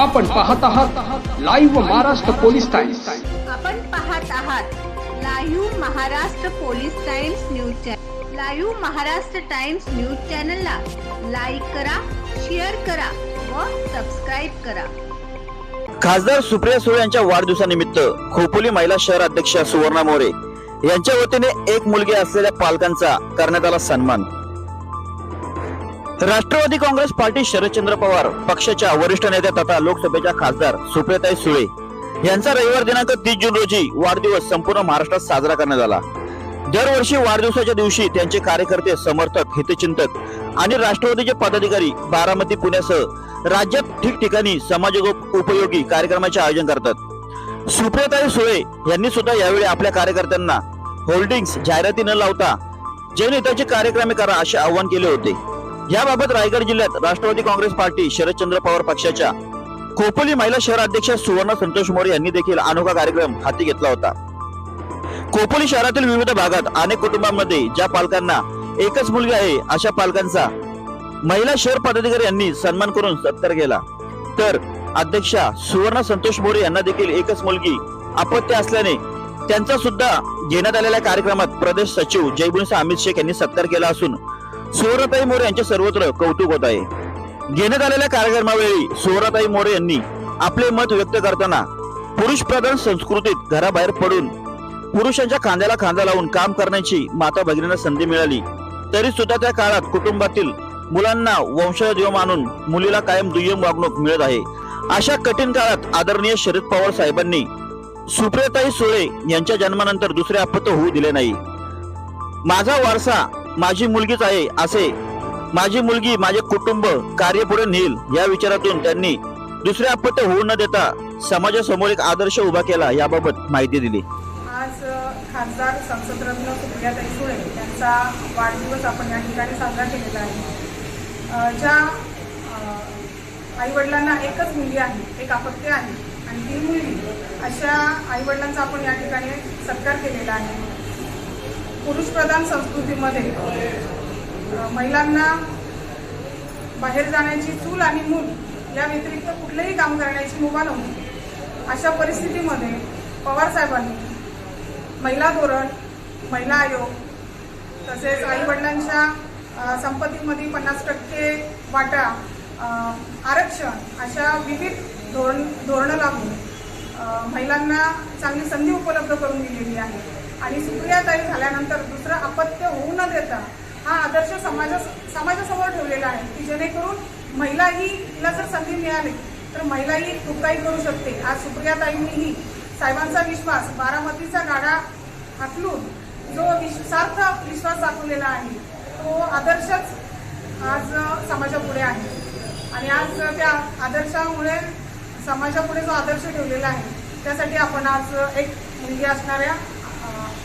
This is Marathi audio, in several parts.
आपण पाहत आहात लाईव्ह महाराष्ट्र पोलीस टाइम्स आपण पाहत आहात live Maharashtra police Times news channel live Maharashtra Times news चॅनलला लाईक करा शेअर करा व सबस्क्राईब करा. खासदार सुप्रिया सुळे यांच्या वाढदिवसानिमित्त खोपोली महिला शहर अध्यक्षा सुवर्णा मोरे यांच्या वतीने एक मुलगी असलेल्या पालकांचा करण्यात आला सन्मान. राष्ट्रवादी काँग्रेस पार्टी शरदचंद्र पवार पक्षाच्या वरिष्ठ नेत्या तथा लोकसभेच्या खासदार सुप्रियाताई सुळे यांचा रविवार दिनांक तीस जून रोजी वाढदिवस संपूर्ण महाराष्ट्रात साजरा करण्यात आला. दरवर्षी वाढदिवसाच्या दिवशी त्यांचे कार्यकर्ते समर्थक हितचिंतक आणि राष्ट्रवादीचे पदाधिकारी बारामती पुण्यासह राज्यात ठिकठिकाणी समाज उपयोगी कार्यक्रमाचे आयोजन करतात. सुप्रियाताई सुळे यांनी सुद्धा यावेळी आपल्या कार्यकर्त्यांना होल्डिंग्स जाहिराती न लावता जनहिताचे कार्यक्रमे करा असे आवाहन केले होते. याबाबत रायगड जिल्ह्यात राष्ट्रवादी काँग्रेस पार्टी शरदचंद्र पवार पक्षाच्या खोपोली महिला शहर अध्यक्षा सुवर्ण संतोष मोरे यांनी देखील अनोखा कार्यक्रम हाती घेतला होता. खोपोली शहरातील विविध भागात अनेक कुटुंबांमध्ये ज्या पालकांना एकच मुलगी आहे अशा पालकांचा महिला शहर पदाधिकारी यांनी सन्मान करून सत्कार केला. तर अध्यक्षा सुवर्ण संतोष मोरे यांना देखील एकच मुलगी अपत्य असल्याने त्यांचा सुद्धा घेण्यात आलेल्या कार्यक्रमात प्रदेश सचिव जयबुनसा अमित शेख यांनी सत्कार केला असून सुवर्णताई मोरे यांचे सर्वत्र कौतुक होत आहे. घेण्यात आलेल्या कार्यक्रमावेळी सुवर्णताई मोरे यांनी आपले मत व्यक्त करताना पुरुष प्रधान संस्कृतीत घराबाहेर पडून पुरुषांच्या खांद्याला खांदा लावून काम करण्याची माता भगिनींना संधी मिळाली. तरी सुद्धा त्या काळात कुटुंबातील मुलांना वंशज मानून मुलीला कायम दुय्यम वागणूक मिळत आहे. अशा कठीण काळात आदरणीय शरद पवार साहेबांनी सुप्रियताई सुळे यांच्या जन्मानंतर दुसरे अपत्य होऊ दिले नाही. माझा वारसा माझी मुलगीच आहे असे. माझी मुलगी माझे कुटुंब कार्य पुढे नेईल या विचारातून त्यांनी दुसरे अपत्य होऊ न देता समाजासमोर एक आदर्श उभा केला याबाबत माहिती दिली. आज खासदार संसदरत्न सुप्रियाताई सुळे यांचा वाढदिवस आपण या ठिकाणी साजरा केलेला आहे. ज्या ज्या आईवडिलांना एकच मुलगी आहे एक अपत्य आहे आणि ती मुलगी अशा आईवडिलांचा आपण या ठिकाणी सत्कार केलेला आहे. पुरुषप्रधान संस्कृतीमध्ये महिलांना बाहेर जाण्याची चूल आणि मूल या व्यतिरिक्त कुठलेही काम करण्याची मुभा नव्हती. अशा परिस्थितीमध्ये पवार साहेबांनी महिला धोरण महिला आयोग तसेच आई वडिलांच्या संपत्तीमध्ये पन्नास टक्के वाटा आरक्षण अशा विविध धोरण धोरणं लागून महिलांना चांगली संधी उपलब्ध करून दिलेली आहे. आणि सुप्रियाताई झाल्यानंतर दुसरं अपत्य होऊ न देता हा आदर्श समाजा समाजासमोर ठेवलेला आहे की जेणेकरून महिलाही तिला जर संधी मिळाली तर महिलाही खूप काही करू शकते आज सुप्रियाताईंनीही साहेबांचा विश्वास बारामतीचा गाडा हाकलून जो विश्वासार्थ विश्वास दाखवलेला आहे तो आदर्शच आज समाजापुढे आहे. आणि आज त्या आदर्शामुळे समाजापुढे जो आदर्श ठेवलेला आहे त्यासाठी आपण आज एक मुलगी असणाऱ्या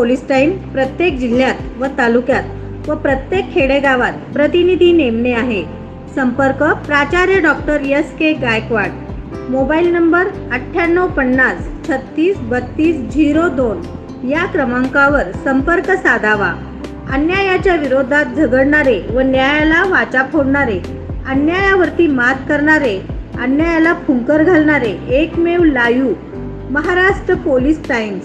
पोलिस्टाईन पोलीस प्रत्येक जिल्ह्यात व तालुक्यात व प्रत्येक खेडेगावात प्रतिनिधी नेमणे आहे. संपर्क प्राचार्य doctor S K Gaikwad. Mobile number अठ्ठ्याण्णव पन्नास छत्तीस बत्तीस झिरो दोन या क्रमांकावर संपर्क साधावा. अन्यायाच्या विरोधात झगडणारे व न्यायाला वाचा फोडणारे अन्यायावरती मात करणारे अन्यायाला फुंकर घालणारे एकमेव लायू. Maharashtra police times